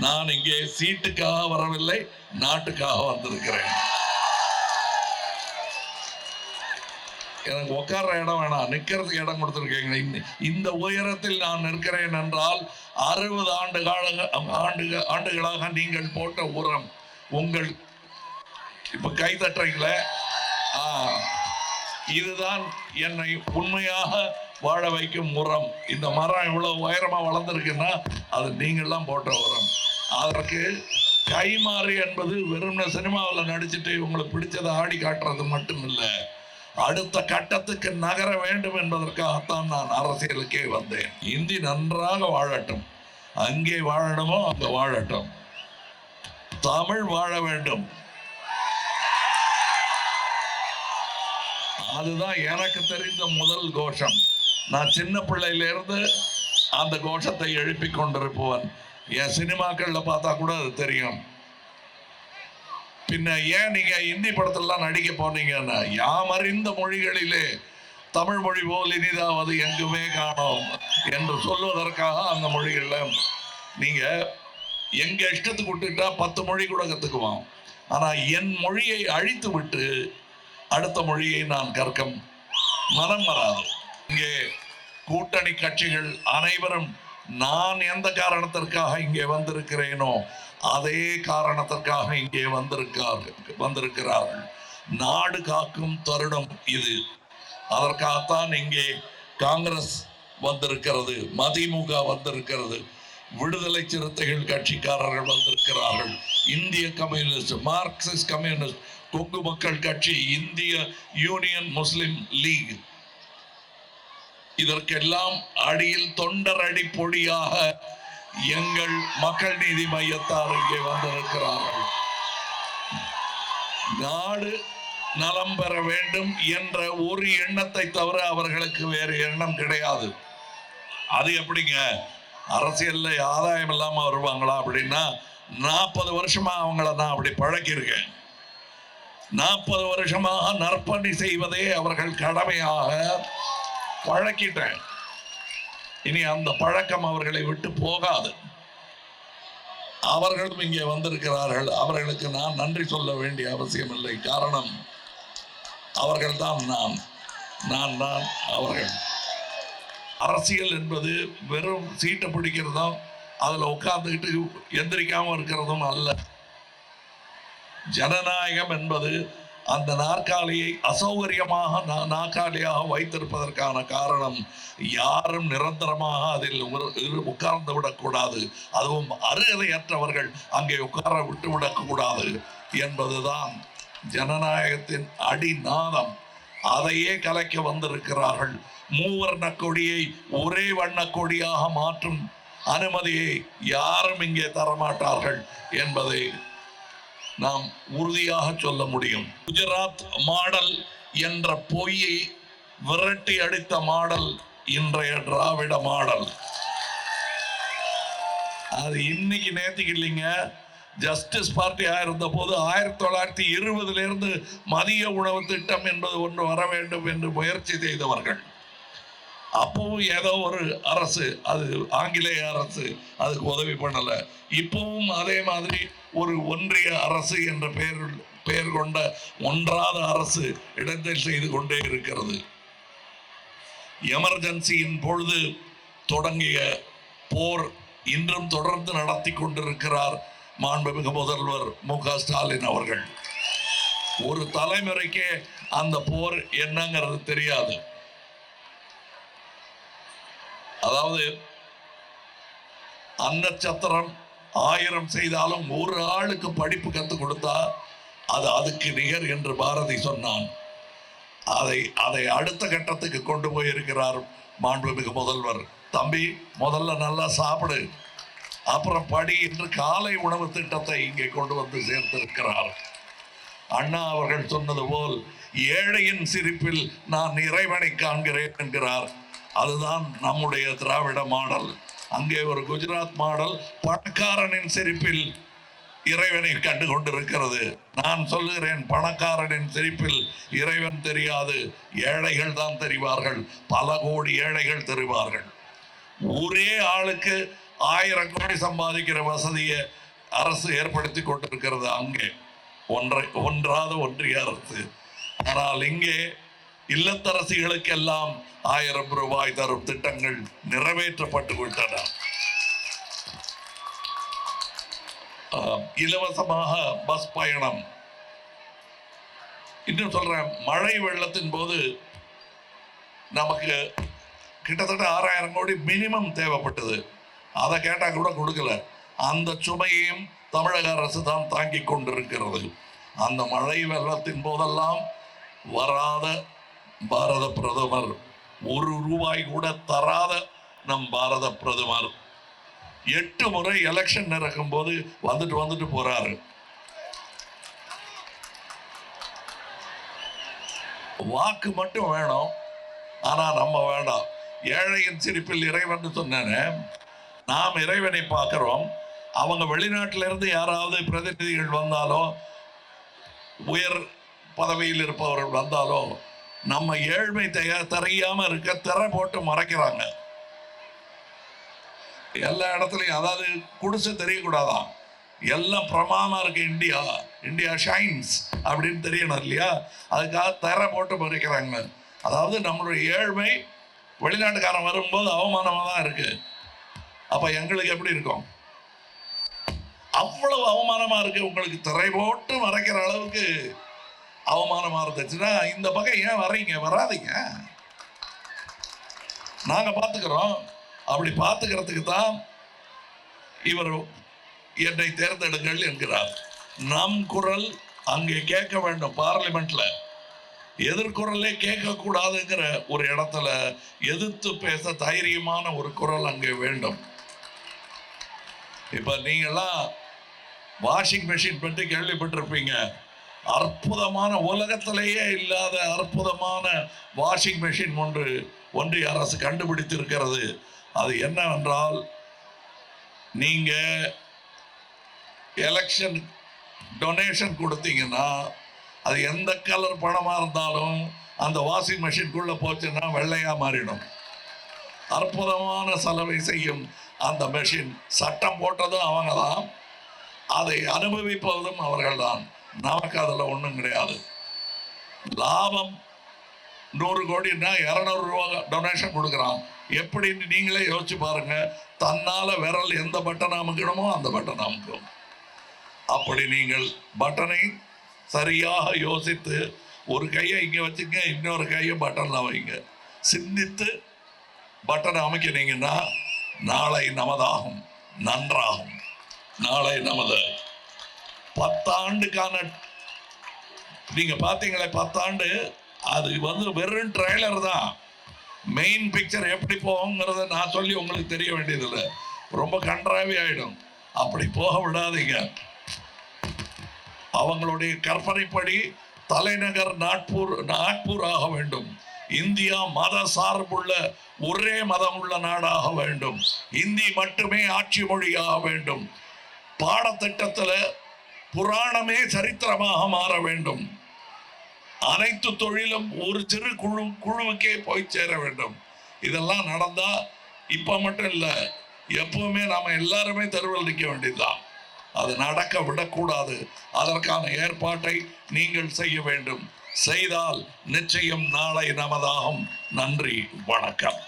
நான் இங்கே சீட்டுக்காக வரவில்லை நாட்டுக்காக வந்திருக்கிறேன். எனக்கு உட்கார்ற இடம் வேணாம் நிற்கிறதுக்கு இடம் கொடுத்துருக்கீங்க. இந்த- இந்த உயரத்தில் நான் நிற்கிறேன் என்றால் அறுபது ஆண்டு கால ஆண்டு ஆண்டுகளாக நீங்கள் போட்ட உரம் உங்கள் இப்ப கை தட்டுறீங்களே? ஆ, இதுதான் என்னை உண்மையாக வாழ வைக்கும் உரம். இந்த மரம் இவ்வளவு உயரமா வளர்ந்துருக்குன்னா அது நீங்கள்லாம் போட்ட உரம். அதற்கு கைமாறு என்பது வெறும் சினிமாவில் நடிச்சுட்டு உங்களுக்கு பிடிச்சதை ஆடி காட்டுறது மட்டும் இல்லை அடுத்த கட்டத்துக்கு நகர வேண்டும் என்பதற்காகத்தான் நான் அரசியலுக்கே வந்தேன். இந்தி நன்றாக வாழட்டும். அங்கே வாழணுமோ அங்கே வாழட்டும். தமிழ் வாழ வேண்டும். அதுதான் எனக்கு தெரிந்த முதல் கோஷம். நான் சின்ன பிள்ளையிலிருந்து அந்த கோஷத்தை எழுப்பி கொண்டிருப்பவன். என் சினிமாக்களில் பார்த்தா கூட அது தெரியும். பின்ன ஏன் நீங்க இந்தி படத்திலாம் நடிக்க போனீங்கன்னா யாமறிந்த மொழிகளிலே தமிழ் மொழி போல் இனிதாவது எங்குமே காணோம் என்று சொல்வதற்காக அந்த மொழிகளில் நீங்க எங்க இஷ்டத்துக்கு விட்டுட்டா பத்து மொழி கூட கத்துக்குவோம் ஆனா என் மொழியை அழித்து விட்டு அடுத்த மொழியை நான் கற்க மனம் வராது. இங்கே கூட்டணி கட்சிகள் அனைவரும் நான் எந்த காரணத்திற்காக இங்கே வந்திருக்கிறேனோ அதே காரணத்திற்காக இங்கே வந்திருக்கார்கள் வந்திருக்கிறார்கள் நாடு காக்கும் தருணம் இது. அதற்காகத்தான் இங்கே காங்கிரஸ் வந்திருக்கிறது மதிமுக வந்திருக்கிறது விடுதலை சிறுத்தைகள் கட்சிக்காரர்கள் வந்திருக்கிறார்கள் இந்திய கம்யூனிஸ்ட் மார்க்சிஸ்ட் கம்யூனிஸ்ட் கொங்கு மக்கள் கட்சி இந்திய யூனியன் முஸ்லிம் லீக். இதற்கெல்லாம் அடியில் தொண்டர் அடி பொடியாக எங்கள் மக்கள் நீதி மையத்தார் இங்கே வந்திருக்கிறார்கள். நாடு நலம் பெற வேண்டும் என்ற ஒரு எண்ணத்தை தவிர அவர்களுக்கு வேறு எண்ணம் கிடையாது. அது எப்படிங்க? அரசியல்ல ஆதாயம் இல்லாம வருவாங்களா அப்படின்னா நாற்பது வருஷமா அவங்கள நான் அப்படி பழக்கியிருக்கேன். நாற்பது வருஷமாக நற்பணி செய்வதே அவர்கள் கடமையாக பழக்கிட்டேன். இனி அந்த பழக்கம் அவர்களை விட்டு போகாது. அவர்களும் இங்கே வந்திருக்கிறார்கள். அவர்களுக்கு நான் நன்றி சொல்ல வேண்டிய அவசியம் இல்லை காரணம் அவர்கள்தான் நான். நான் தான் அவர்கள். அரசியல் என்பது வெறும் சீட்டை பிடிக்கிறதும் அதில் உட்கார்ந்துக்கிட்டு எந்திரிக்காமல் இருக்கிறதும் அல்ல. ஜனநாயகம் என்பது அந்த நாற்காலியை அசௌகரியமாக நா- நாற்காலியாக வைத்திருப்பதற்கான காரணம் யாரும் நிரந்தரமாக அதில் உட்கார்ந்து விடக்கூடாது. அதுவும் அருகதையற்றவர்கள் அங்கே உட்கார விட்டு விடக்கூடாது என்பதுதான் ஜனநாயகத்தின் அடிநாதம். அதையே கலைக்க வந்திருக்கிறார்கள். மூவர்ண கொடியை ஒரே வண்ண கொடியாக மாற்றும் அனுமதியை யாரும் இங்கே தரமாட்டார்கள் என்பதை நாம் உறுதியாக சொல்ல முடியும். குஜராத் மாடல் என்ற பொய்யை விரட்டி அடித்த மாடல் இன்றைய திராவிட மாடல். அது இன்னைக்கு நேத்துக்கு இல்லைங்க. ஜஸ்டிஸ் பார்ட்டியாக இருந்த போது ஆயிரத்தி தொள்ளாயிரத்தி இருபதுலேருந்து மதிய உணவு திட்டம் என்பது ஒன்று வர வேண்டும் என்று முயற்சி செய்தவர்கள். அப்பவும் ஏதோ ஒரு அரசு அது ஆங்கிலேய அரசு அதுக்கு உதவி பண்ணலை. இப்பவும் அதே மாதிரி ஒரு ஒன்றிய அரசு என்ற பெயர் பெயர் கொண்ட ஒன்றாத அரசு இடத்தில் செய்து கொண்டே இருக்கிறது. எமர்ஜென்சியின் பொழுது தொடங்கிய போர் இன்றும் தொடர்ந்து நடத்தி கொண்டிருக்கிறார் மாண்புமிகு முதல்வர் மு க ஸ்டாலின் அவர்கள். ஒரு தலைமுறைக்கே அந்த போர் என்னங்கிறது தெரியாது. அதாவது அன்னச்சத்திரம் ஆயிரம் செய்தாலும் ஒரு ஆளுக்கு படிப்பு கற்றுக் கொடுத்தா அது அதுக்கு நிகர் என்று பாரதி சொன்னான். அதை அதை அடுத்த கட்டத்துக்கு கொண்டு போயிருக்கிறார் மாண்புமிகு முதல்வர். தம்பி முதல்ல நல்லா சாப்பிடு. அப்புறம் படி என்று காலை உணவு திட்டத்தை இங்கே கொண்டு வந்து சேர்த்திருக்கிறார். அண்ணா அவர்கள் சொன்னது போல் ஏழையின் சிரிப்பில் நான் இறைவனை காண்கிறேன் என்கிறார். அதுதான் நம்முடைய திராவிட மாடல். அங்கே ஒரு குஜராத் மாடல் பணக்காரனின் சிரிப்பில் இறைவனை கண்டு கொண்டிருக்கிறது நான் சொல்லுகிறேன் பணக்காரனின் சிரிப்பில் இறைவன் தெரியாது. ஏழைகள் தான் தெரிவார்கள். பல கோடி ஏழைகள் தெரிவார்கள். ஒரே ஆளுக்கு ஆயிரம் கோடி சம்பாதிக்கிற வசதியை அரசு ஏற்படுத்தி கொண்டிருக்கிறது அங்கே. ஒன்றை ஒன்றாத ஒன்றிய அரசு. ஆனால் இங்கே இல்லத்தரசிகளுக்கெல்லாம் ஆயிரம் ரூபாய் தரும் திட்டங்கள் நிறைவேற்றப்பட்டு விட்டன இலவசமாக பஸ் பயணம். இன்னும் சொல்றேன் மழை வெள்ளத்தின் போது நமக்கு கிட்டத்தட்ட ஆறாயிரம் கோடி மினிமம் தேவைப்பட்டது. அதை கேட்டால் கூட கொடுக்கல. அந்த சுமையையும் தமிழக அரசு தான் தாங்கி கொண்டிருக்கிறது. அந்த மழை வெள்ளத்தின் போதெல்லாம் வராத பாரத பிரதமர் ஒரு ரூபாய் கூட தராத நம் பாரத பிரதமர். எட்டு முறை எலெக்ஷன் நடக்கும் போது வந்துட்டு வந்துட்டு போறாரு. வாக்கு மட்டும் வேணும். ஆனா நம்ம வேண்டாம். ஏழையின் சிரிப்பில் இறைவன் சொன்னேனே. நாம் இறைவனை பார்க்கிறோம். அவங்க வெளிநாட்டில இருந்து யாராவது பிரதிநிதிகள் வந்தாலோ உயர் பதவியில் இருப்பவர்கள் வந்தாலோ நம்ம ஏழ்மை தெய தெரியாம இருக்க திரை போட்டு மறைக்கிறாங்க. எல்லா இடத்துலையும் அதாவது குடிசை தெரியக்கூடாதான். எல்லாம் பிரமாமா இருக்கு இந்தியா. இந்தியா ஷைன்ஸ் அப்படின்னு தெரியணும் இல்லையா? அதுக்காக தர போட்டு மறைக்கிறாங்க. அதாவது நம்மளுடைய ஏழ்மை வெளிநாட்டுக்காரன் வரும்போது அவமானமாக தான் இருக்கு. அப்போ எங்களுக்கு எப்படி இருக்கும்? அவ்வளவு அவமானமாக இருக்கு. உங்களுக்கு திரை போட்டு மறைக்கிற அளவுக்கு அவமானமாக இருந்துச்சுன்னா இந்த பக்கம் ஏன் வர்றீங்க? வராதீங்க. நாங்கள் பார்த்துக்கிறோம் அப்படி பார்த்துக்கிறதுக்கு தான் இவர் என்னை தேர்ந்தெடுங்கள் என்கிறார். நம் குரல் அங்கே கேட்க வேண்டும். பார்லிமெண்ட்ல எதிர்குரலே கேட்கக்கூடாதுங்கிற ஒரு இடத்துல எதிர்த்து பேச தைரியமான ஒரு குரல் அங்கே வேண்டும். இப்போ நீங்களாம் வாஷிங் மெஷின் பற்றி கேள்விப்பட்டிருப்பீங்க. அற்புதமான உலகத்திலேயே இல்லாத அற்புதமான வாஷிங் மெஷின் ஒன்று ஒன்றிய அரசு கண்டுபிடித்திருக்கிறது. அது என்னவென்றால் நீங்கள் எலெக்ஷன் டொனேஷன் கொடுத்தீங்கன்னா அது எந்த கலர் பணமாக இருந்தாலும் அந்த வாஷிங் மெஷின்குள்ளே போச்சுன்னா வெள்ளையாக மாறிடும். அற்புதமான சலவை செய்யும் அந்த மெஷின் சட்டம் போட்டதும் அவங்க தான் அதை அனுபவிப்பதும் அவர்கள்தான். நமக்கு அதில் ஒன்றும் கிடையாது. லாபம் நூறு கோடின்னா இரநூறு ரூபா டொனேஷன் கொடுக்குறான். எப்படின்னு நீங்களே யோசிச்சு பாருங்க. தன்னால் விரல் எந்த பட்டன் அமுக்கணுமோ அந்த பட்டன் அமுக்கும். அப்படி நீங்கள் பட்டனை சரியாக யோசித்து ஒரு கையை இங்கே வச்சுங்க இன்னொரு கையை பட்டனில் வைங்க. சிந்தித்து பட்டனை அமைக்கினீங்கன்னா நாளை நமதாகும் நன்றாகும். நாளை நமது பத்தாண்டுக்கான. நீங்க பாத்தீங்களே பத்தாண்டு அது வந்து வெறும் ட்ரெய்லர் தான். மெயின் பிக்சர் எப்படி போகுங்கிறத நான் சொல்லி உங்களுக்கு தெரிய வேண்டியதில்லை. ரொம்ப கன்றாவி ஆயிடும். அப்படி போக விடாதீங்க. அவங்களுடைய கற்பனைப்படி தலைநகர் நாட்பூர் நாக்பூர் ஆக வேண்டும். இந்தியா மத சார்புள்ள ஒரே மதம் உள்ள நாடாக வேண்டும். இந்தி மட்டுமே ஆட்சி மொழியாக வேண்டும். பாடத்திட்டத்தில் புராணமே சரித்திரமாக மாற வேண்டும். அனைத்து தொழிலும் ஒரு சிறு குழு குழுவுக்கே போய் சேர வேண்டும். இதெல்லாம் நடந்தா இப்ப மட்டும் இல்லை எப்பவுமே நாம எல்லாருமே தெருவில் நிற்க வேண்டியதுதான். அது நடக்க விடக்கூடாது. அதற்கான ஏற்பாட்டை நீங்கள் செய்ய வேண்டும். செய்தால் நிச்சயம் நாளை நமதாகும். நன்றி வணக்கம்.